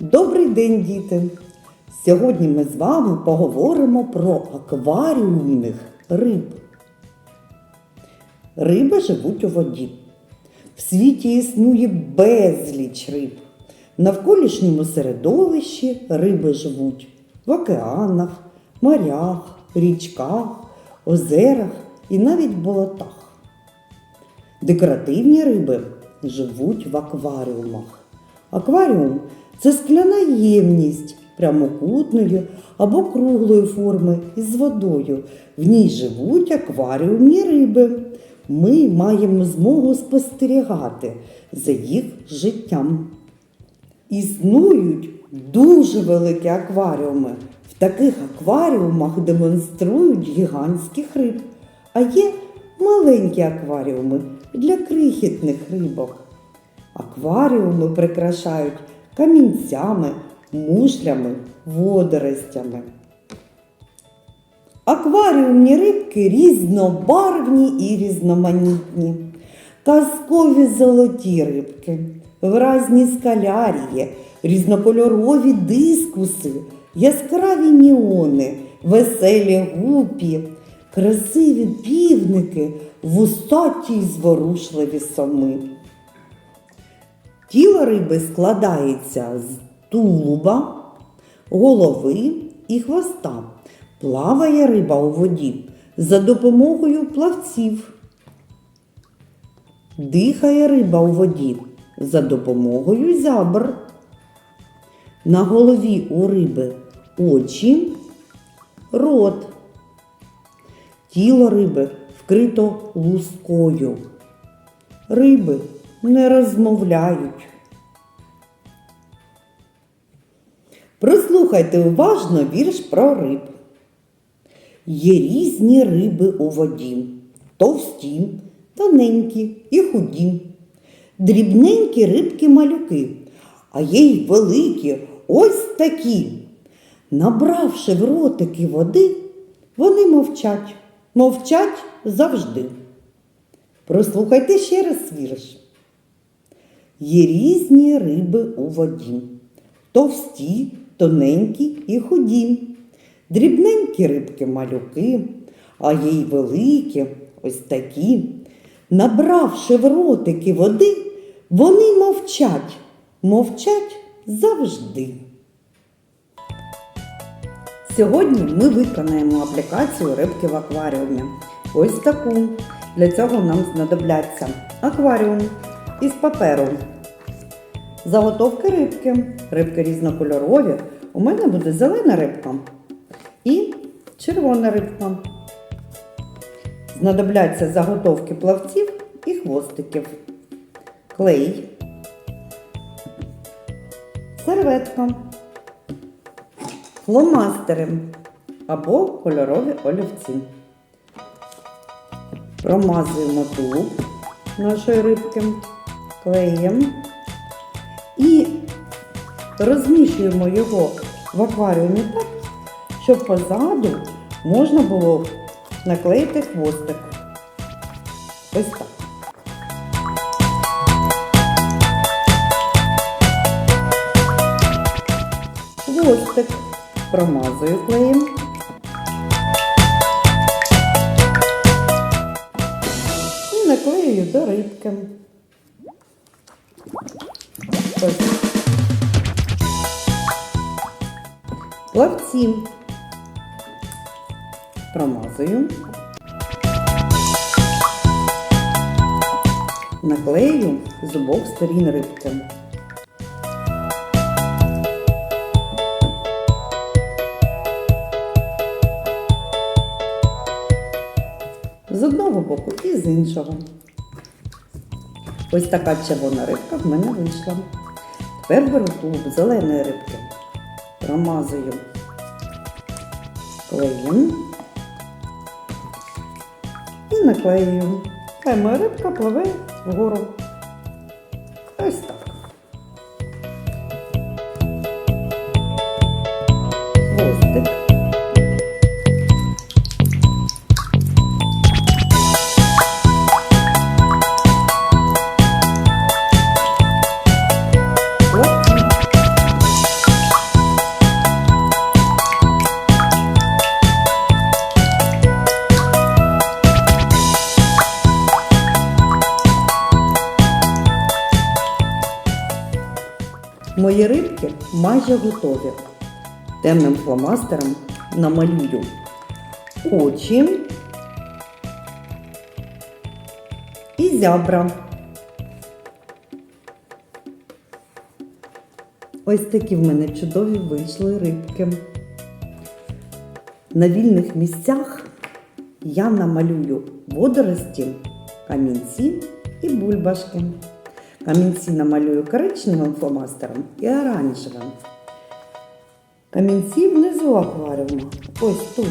Добрий день, діти! Сьогодні ми з вами поговоримо про акваріумних риб. Риби живуть у воді. В світі існує безліч риб. Навколишньому середовищі риби живуть в океанах, морях, річках, озерах і навіть болотах. Декоративні риби живуть в акваріумах. Акваріум це скляна ємність прямокутної або круглої форми із водою. В ній живуть акваріумні риби. Ми маємо змогу спостерігати за їх життям. Існують дуже великі акваріуми. Таких акваріумах демонструють гігантських риб, а є маленькі акваріуми для крихітних рибок. Акваріуми прикрашають камінцями, мушлями, водоростями. Акваріумні рибки різнобарвні і різноманітні. Казкові золоті рибки, виразні скалярії, різнокольорові дискуси, яскраві ніони, веселі гупі, красиві півники, вусаті й зворушливі соми. Тіло риби складається з тулуба, голови і хвоста. Плаває риба у воді за допомогою плавців. Дихає риба у воді за допомогою зябр. На голові у риби очі, рот. Тіло риби вкрито лускою. Риби не розмовляють. Прослухайте уважно вірш про риб. Є різні риби у воді, товсті, тоненькі і худі, дрібненькі рибки малюки, а є й великі ось такі. Набравши в ротики води, вони мовчать, мовчать завжди. Прослухайте ще раз вірш. Є різні риби у воді, товсті, тоненькі і худі, дрібненькі рибки малюки, а є й великі, ось такі. Набравши в ротики води, вони мовчать, мовчать завжди. Сьогодні ми виконаємо аплікацію рибки в акваріумі. Ось таку. Для цього нам знадобляться акваріум із паперу. Заготовки рибки. Рибки різнокольорові. У мене буде зелена рибка і червона рибка. Знадобляться заготовки плавців і хвостиків. Клей, серветка, фломастери або кольорові олівці. Промазуємо тулуб нашої рибки клеєм і розміщуємо його в акваріумі так, щоб позаду можна було наклеїти хвостик. Ось так. Хвостик промазую клеєм. І наклеюю до рибки. Ось. Плавці промазую. Наклею з обох сторін рибки. З одного боку і з іншого. Ось така червона рибка в мене вийшла. Тепер беру тулуб зеленої рибки, промазую клеєм і наклеюю. Хай моя рибка пливе вгору. Ось так. Мої рибки майже готові. Темним фломастером намалюю очі і зябра. Ось такі в мене чудові вийшли рибки. На вільних місцях я намалюю водорості, камінці і бульбашки. Камінці намалюю коричневим фломастером і оранжевим. Камінці внизу акваріуму. Ось тут.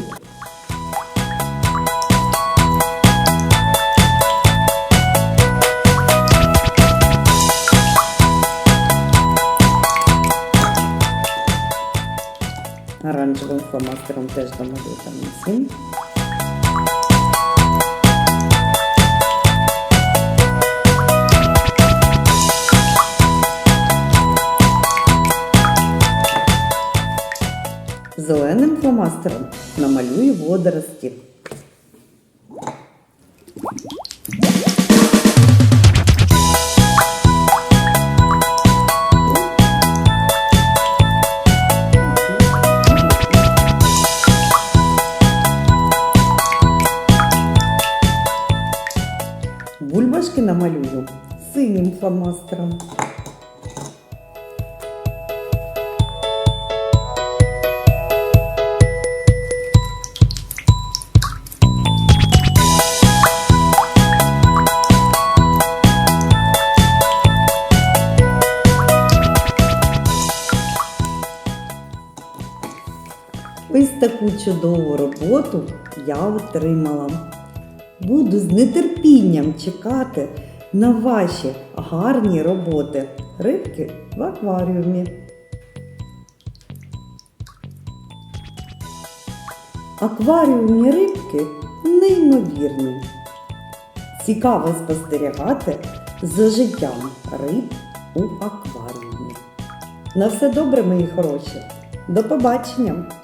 Оранжевим фломастером теж домалюю камінці. Зеленим фломастером намалюю водорості. Бульбашки намалюю синім фломастером. Таку чудову роботу я отримала. Буду з нетерпінням чекати на ваші гарні роботи рибки в акваріумі. Акваріумні рибки неймовірні. Цікаво спостерігати за життям риб у акваріумі. На все добре, мої хороші. До побачення!